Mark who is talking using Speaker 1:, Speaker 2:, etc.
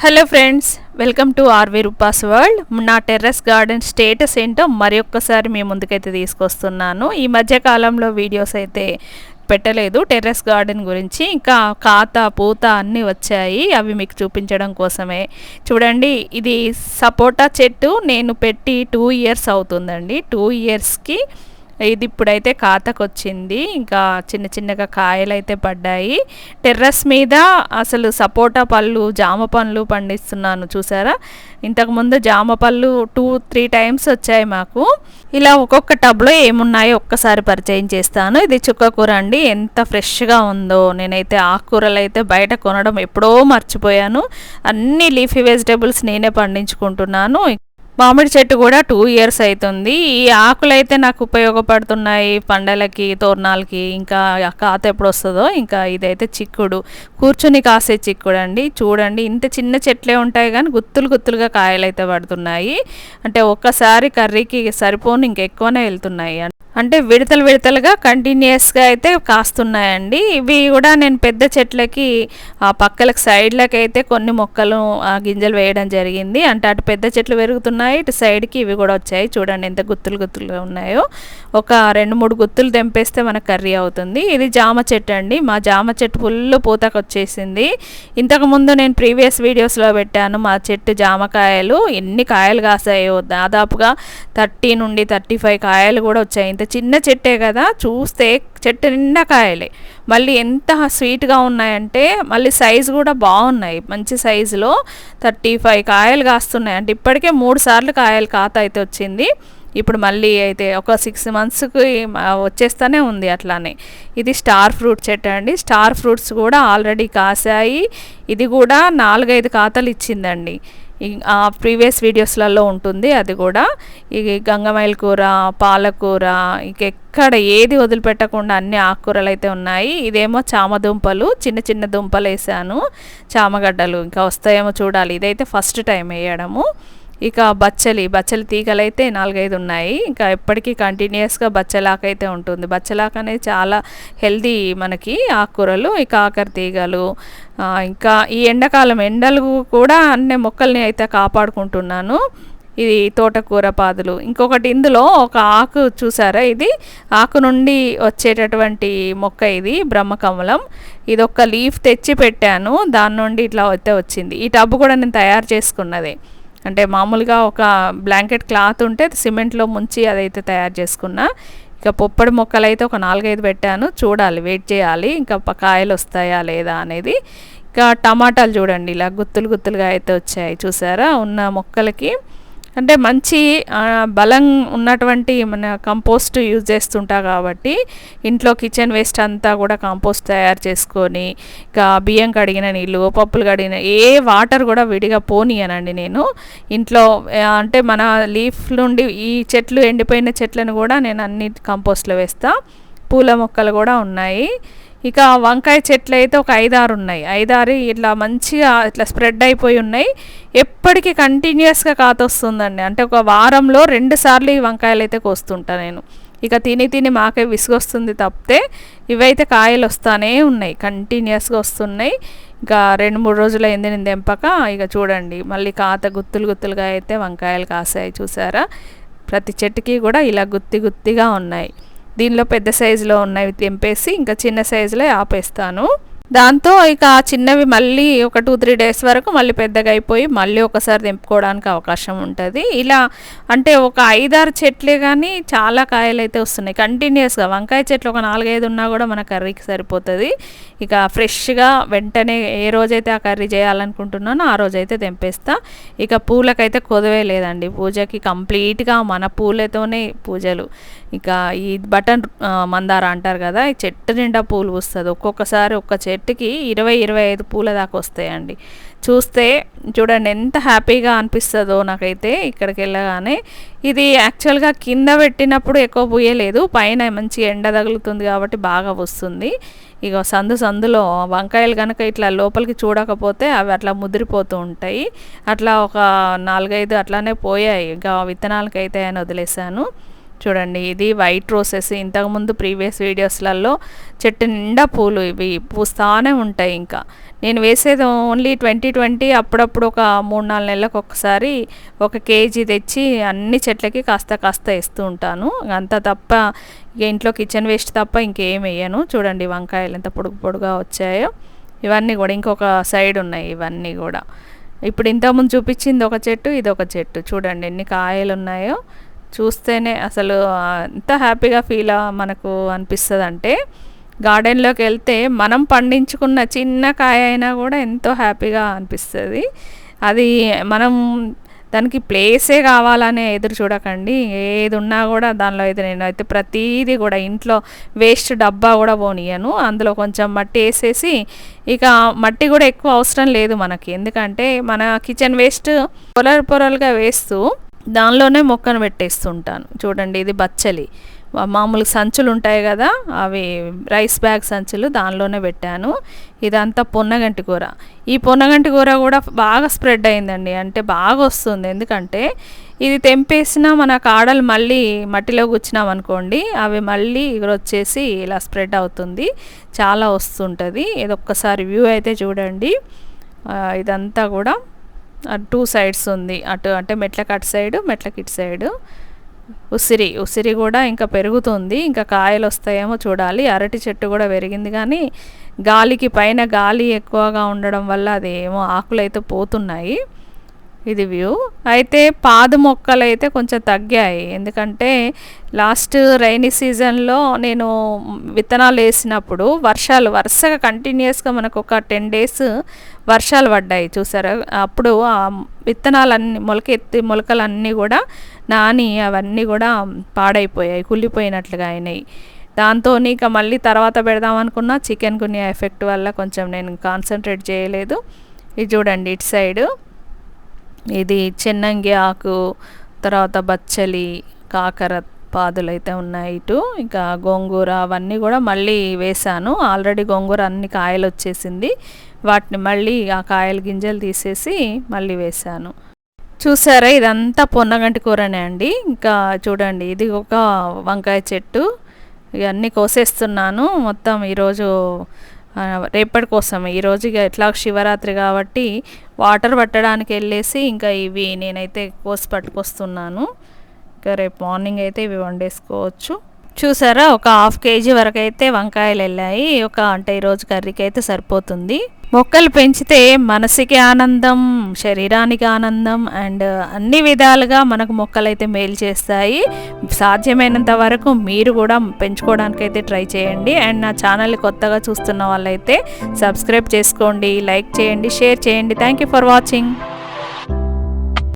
Speaker 1: Hello friends welcome to RV Roopa's world నా terrace garden status ఏంటో మరి ఒక్కసారి మీ ముందుకైతే తీసుకొస్తున్నాను. ఈ మధ్య కాలంలో వీడియోస్ అయితే పెట్టలేదు. టెర్రస్ గార్డెన్ గురించి ఇంకా కాత పూత అన్నీ వచ్చాయి. అవి మీకు చూపించడం కోసమే. చూడండి ఇది సపోటా చెట్టు. నేను పెట్టి టూ ఇయర్స్ అవుతుందండి. టూ ఇయర్స్కి ఇది ఇప్పుడైతే కాతకొచ్చింది ఇంకా చిన్న చిన్నగా కాయలు అయితే పడ్డాయి. టెర్రస్ మీద అసలు సపోటా పళ్ళు జామ పండ్లు పండిస్తున్నాను చూసారా? ఇంతకుముందు జామ పళ్ళు టూ త్రీ టైమ్స్ వచ్చాయి మాకు. ఇలా ఒక్కొక్క టబ్లో ఏమున్నాయో ఒక్కసారి పరిచయం చేస్తాను. ఇది చుక్కకూర అండి. ఎంత ఫ్రెష్గా ఉందో. నేనైతే ఆకుకూరలు అయితే బయట కొనడం ఎప్పుడో మర్చిపోయాను. అన్ని లీఫీ వెజిటేబుల్స్ నేనే పండించుకుంటున్నాను. మామిడి చెట్టు కూడా టూ ఇయర్స్ అవుతుంది ఈ ఆకులు అయితే నాకు ఉపయోగపడుతున్నాయి పండలకి తోరణాలకి. ఇంకా కాత ఎప్పుడు వస్తుందో ఇంకా ఇదైతే చిక్కుడు. కూర్చుని కాసే చిక్కుడు అండి చూడండి ఇంత చిన్న చెట్లే ఉంటాయి కానీ గుత్తులు గుత్తులుగా కాయలు అయితే పడుతున్నాయి. అంటే ఒక్కసారి కర్రీకి సరిపోను ఇంకెక్కువనే వెళ్తున్నాయి అంటే విడతలు విడతలుగా కంటిన్యూస్గా అయితే కాస్తున్నాయండి. ఇవి కూడా నేను పెద్ద చెట్లకి ఆ పక్కలకు సైడ్లకి అయితే కొన్ని మొక్కలు ఆ గింజలు వేయడం జరిగింది. అంటే అటు పెద్ద చెట్లు పెరుగుతున్నాయి ఇటు సైడ్కి ఇవి కూడా వచ్చాయి. చూడండి ఎంత గుత్తులు గుత్తులుగా ఉన్నాయో. ఒక రెండు మూడు గుత్తులు తెంపేస్తే మనకు కర్రీ అవుతుంది. ఇది జామ చెట్టు అండి. మా జామ చెట్టు ఫుల్ పూతకు వచ్చేసింది. ఇంతకుముందు నేను ప్రీవియస్ వీడియోస్లో పెట్టాను మా చెట్టు జామకాయలు ఎన్ని కాయలు కాసాయో. దాదాపుగా థర్టీ నుండి థర్టీ ఫైవ్ కాయలు కూడా వచ్చాయి. ఇంత చిన్న చెట్టే కదా చూస్తే చెట్టు నిండా కాయలే. మళ్ళీ ఎంత స్వీట్గా ఉన్నాయంటే మళ్ళీ సైజు కూడా బాగున్నాయి. మంచి సైజులో థర్టీ ఫైవ్ కాయలు కాస్తున్నాయి. అంటే ఇప్పటికే మూడు సార్లు కాయలు కాత అయితే వచ్చింది. ఇప్పుడు మళ్ళీ అయితే ఒక సిక్స్ మంత్స్కి వచ్చేస్తూనే ఉంది అట్లానే. ఇది స్టార్ ఫ్రూట్ చెట్టు అండి. స్టార్ ఫ్రూట్స్ కూడా ఆల్రెడీ కాసాయి ఇది కూడా నాలుగైదు ఖాతాలు ఇచ్చిందండి. ప్రీవియస్ వీడియోస్లలో ఉంటుంది అది కూడా. ఈ గంగమైల కూర పాలకూర ఇంకెక్కడ ఏది వదిలిపెట్టకుండా అన్ని ఆకుకూరలు అయితే ఉన్నాయి. ఇదేమో చామ దుంపలు చిన్న చిన్న దుంపలు వేసాను చామగడ్డలు ఇంకా వస్తాయేమో చూడాలి. ఇదైతే ఫస్ట్ టైం వేయడము. ఇక బచ్చలి బచ్చలి తీగలు అయితే నాలుగైదు ఉన్నాయి ఇంకా ఎప్పటికీ కంటిన్యూస్గా బచ్చలాక అయితే ఉంటుంది. బచ్చలాక అనేది చాలా హెల్దీ మనకి ఆకుకూరలు ఈ కాకర తీగలు ఇంకా ఈ ఎండాకాలం ఎండలు కూడా అన్ని మొక్కల్ని అయితే కాపాడుకుంటున్నాను. ఇది తోటకూర పాదులు. ఇంకొకటి ఇందులో ఒక ఆకు చూసారా ఇది? ఆకు నుండి వచ్చేటటువంటి మొక్క ఇది బ్రహ్మకమలం. ఇది ఒక లీఫ్ తెచ్చి పెట్టాను. దాని నుండి ఇట్లా అయితే వచ్చింది. ఈ టబ్బు కూడా నేను తయారు చేసుకున్నది. అంటే మామూలుగా ఒక బ్లాంకెట్ క్లాత్ ఉంటే సిమెంట్లో ముంచి అదైతే తయారు చేసుకున్నా. ఇక పొప్పడి మొక్కలు అయితే ఒక నాలుగైదు పెట్టాను. చూడాలి వెయిట్ చేయాలి. ఇంకా కాయలు వస్తాయా లేదా అనేది. ఇంకా టమాటాలు చూడండి ఇలా గుత్తులు గుత్తులుగా అయితే వచ్చాయి. చూసారా? ఉన్న మొక్కలకి అంటే మంచి బలం ఉన్నటువంటి మన కంపోస్ట్ యూజ్ చేస్తుంటా కాబట్టి ఇంట్లో కిచెన్ వేస్ట్ అంతా కూడా కంపోస్ట్ తయారు చేసుకొని ఇంకా బియ్యం కడిగిన నీళ్ళు పప్పులు కడిగిన ఏ వాటర్ కూడా విడిగా పోనీయనండి నేను. ఇంట్లో అంటే మన లీఫ్ నుండి ఈ చెట్లు ఎండిపోయిన చెట్లను కూడా నేను అన్ని కంపోస్ట్లో వేస్తాను పూల మొక్కలు కూడా ఉన్నాయి. ఇక వంకాయ చెట్లు అయితే ఒక ఐదారు ఉన్నాయి. ఐదారు ఇట్లా మంచిగా ఇట్లా స్ప్రెడ్ అయిపోయి ఉన్నాయి. ఎప్పటికీ కంటిన్యూస్గా కాతొస్తుందండి అంటే ఒక వారంలో రెండు సార్లు ఈ వంకాయలు అయితే కోస్తుంటా నేను. ఇక తిని తిని మాకే విసుగొస్తుంది తప్పితే ఇవైతే కాయలు వస్తానే ఉన్నాయి. కంటిన్యూస్గా వస్తున్నాయి. ఇంకా రెండు మూడు రోజులు అయింది నేను తెంపక. ఇక చూడండి మళ్ళీ కాత గుత్తులు గుత్తులుగా అయితే వంకాయలు కాసాయి చూసారా? ప్రతి చెట్టుకి కూడా ఇలా గుత్తి గుత్తిగా ఉన్నాయి. దీనిలో పెద్ద సైజులో ఉన్నవి తెంపేసి ఇంకా చిన్న సైజులో ఆపేస్తాను. దాంతో ఇక చిన్నవి మళ్ళీ ఒక టూ త్రీ డేస్ వరకు మళ్ళీ పెద్దగా అయిపోయి మళ్ళీ ఒకసారి తెంపుకోవడానికి అవకాశం ఉంటుంది. ఇలా అంటే ఒక ఐదారు చెట్లే కానీ చాలా కాయలు అయితే వస్తున్నాయి కంటిన్యూస్గా వంకాయ చెట్లు ఒక నాలుగైదు ఉన్నా కూడా మన కర్రీకి సరిపోతుంది. ఇక ఫ్రెష్గా వెంటనే ఏ రోజైతే ఆ కర్రీ చేయాలనుకుంటున్నానో ఆ రోజైతే తెంపేస్తా. ఇక పూలకైతే కొదవే లేదండి. పూజకి కంప్లీట్గా మన పూలతోనే పూజలు. ఇక ఈ బటన్ మందార అంటారు కదా ఈ చెట్టు నిండా పూలు వస్తుంది ఒక్కొక్కసారి ఒక్క చెట్టు చెట్టుకి ఇరవై ఇరవై ఐదు పూల దాకా వస్తాయండి. చూస్తే చూడండి ఎంత హ్యాపీగా అనిపిస్తుందో నాకైతే ఇక్కడికి వెళ్ళగానే. ఇది యాక్చువల్గా కింద పెట్టినప్పుడు ఎక్కువ పూయలేదు. పైన మంచి ఎండ తగులుతుంది కాబట్టి బాగా వస్తుంది. ఇక సందు సందులో వంకాయలు కనుక ఇట్లా లోపలికి చూడకపోతే అవి అట్లా ముదిరిపోతూ ఉంటాయి. అట్లా ఒక నాలుగైదు అట్లానే పోయాయి. ఇక విత్తనాలకైతే అని వదిలేసాను చూడండి ఇది వైట్ రోసెస్ ఇంతకుముందు ప్రీవియస్ వీడియోస్లలో చెట్టు నిండా పూలు ఇవి పూస్తానే ఉంటాయి ఇంకా. నేను వేసేది ఓన్లీ ట్వంటీ ట్వంటీ అప్పుడప్పుడు ఒక మూడు నాలుగు నెలలకు ఒకసారి ఒక కేజీ తెచ్చి అన్ని చెట్లకి కాస్త కాస్త వేస్తూ ఉంటాను. అంత తప్ప ఇక ఇంట్లో కిచెన్ వేస్ట్ తప్ప ఇంకేం వేయను. చూడండి వంకాయలు ఎంత పొడుగు పొడుగా వచ్చాయో. ఇవన్నీ కూడా ఇంకొక సైడ్ ఉన్నాయి ఇవన్నీ కూడా. ఇప్పుడు ఇంతకుముందు చూపించింది ఒక చెట్టు ఇది ఒక చెట్టు. చూడండి ఎన్ని కాయలు ఉన్నాయో. చూస్తేనే అసలు ఎంత హ్యాపీగా ఫీల్ మనకు అనిపిస్తుంది అంటే గార్డెన్లోకి వెళ్తే మనం పండించుకున్న చిన్న కాయ అయినా కూడా ఎంతో హ్యాపీగా అనిపిస్తుంది. అది మనం దానికి ప్లేసే కావాలనే ఎదురు చూడకండి. ఏది ఉన్నా కూడా దానిలో అయితే నేను అయితే ప్రతీది కూడా ఇంట్లో వేస్ట్ డబ్బా కూడా పోనీయను. అందులో కొంచెం మట్టి వేసేసి ఇక మట్టి కూడా ఎక్కువ అవసరం లేదు మనకి. ఎందుకంటే మన కిచెన్ వేస్ట్ పొరలు పొరలుగా వేస్తూ దానిలోనే మొక్కను పెట్టేస్తుంటాను. చూడండి ఇది బచ్చలి. మామూలు సంచులు ఉంటాయి కదా అవి రైస్ బ్యాగ్ సంచులు దానిలోనే పెట్టాను. ఇదంతా పొన్నగంటి కూర. ఈ పొన్నగంటి కూర కూడా బాగా స్ప్రెడ్ అయిందండి. అంటే బాగా వస్తుంది. ఎందుకంటే ఇది తెంపేసిన మన కాడలు మళ్ళీ మట్టిలో కూర్చున్నాం అనుకోండి అవి మళ్ళీ వచ్చేసి ఇలా స్ప్రెడ్ అవుతుంది. చాలా వస్తుంటుంది. ఇది ఒక్కసారి వ్యూ అయితే చూడండి. ఇదంతా కూడా టూ సైడ్స్ ఉంది. అటు అంటే మెట్లకి అటు సైడు మెట్లకి ఇటు సైడు. ఉసిరి ఉసిరి కూడా ఇంకా పెరుగుతుంది. ఇంకా కాయలు వస్తాయేమో చూడాలి. అరటి చెట్టు కూడా పెరిగింది కానీ గాలికి పైన గాలి ఎక్కువగా ఉండడం వల్ల అది ఏమో ఆకులు అయితే పోతున్నాయి. ఇది వ్యూ. అయితే పాదు మొక్కలు అయితే కొంచెం తగ్గాయి. ఎందుకంటే లాస్ట్ రైనీ సీజన్లో నేను విత్తనాలు వేసినప్పుడు వర్షాలు వరుసగా కంటిన్యూస్గా మనకు ఒక టెన్ డేస్ వర్షాలు పడ్డాయి చూసారా? అప్పుడు ఆ విత్తనాలన్నీ మొలకెత్తి మొలకలన్నీ కూడా నాని అవన్నీ కూడా పాడైపోయాయి కుళ్ళిపోయినట్లుగా అయినాయి. దాంతో ఇక మళ్ళీ తర్వాత పెడదాం అనుకున్నా చికెన్ గున్యా ఎఫెక్ట్ వల్ల కొంచెం నేను కాన్సన్ట్రేట్ చేయలేదు. ఇది చూడండి ఇటు సైడు. ఇది చెన్నంగి ఆకు తర్వాత బచ్చలి కాకర పాదులు అయితే ఉన్నాయి ఇటు. ఇంకా గోంగూర అవన్నీ కూడా మళ్ళీ వేశాను. ఆల్రెడీ గోంగూర అన్ని కాయలు వచ్చేసింది వాటిని మళ్ళీ ఆ కాయల గింజలు తీసేసి మళ్ళీ వేశాను. చూసారా? ఇదంతా పొన్నగంటి కూరనే అండి. ఇంకా చూడండి ఇది ఒక వంకాయ చెట్టు. ఇవన్నీ కోసేస్తున్నాను. మొత్తం ఈరోజు రేపటి కోసం. ఈరోజు ఇక ఎట్లా శివరాత్రి కాబట్టి వాటర్ పట్టడానికి వెళ్ళేసి ఇంకా ఇవి నేనైతే కోసి పట్టుకొస్తున్నాను. ఇంకా రేపు మార్నింగ్ అయితే ఇవి వండేసుకోవచ్చు. చూసారా? ఒక హాఫ్ కేజీ వరకు అయితే వంకాయలు వెళ్ళాయి. ఒక అంటే ఈరోజు కర్రీకి అయితే సరిపోతుంది. మొక్కలు పెంచితే మనసుకి ఆనందం శరీరానికి ఆనందం అండ్ అన్ని విధాలుగా మనకు మొక్కలు అయితే మేలు చేస్తాయి. సాధ్యమైనంత వరకు మీరు కూడా పెంచుకోవడానికి అయితే ట్రై చేయండి. అండ్ నా ఛానల్ కొత్తగా చూస్తున్న వాళ్ళైతే సబ్స్క్రైబ్ చేసుకోండి లైక్ చేయండి షేర్ చేయండి. Thank you for watching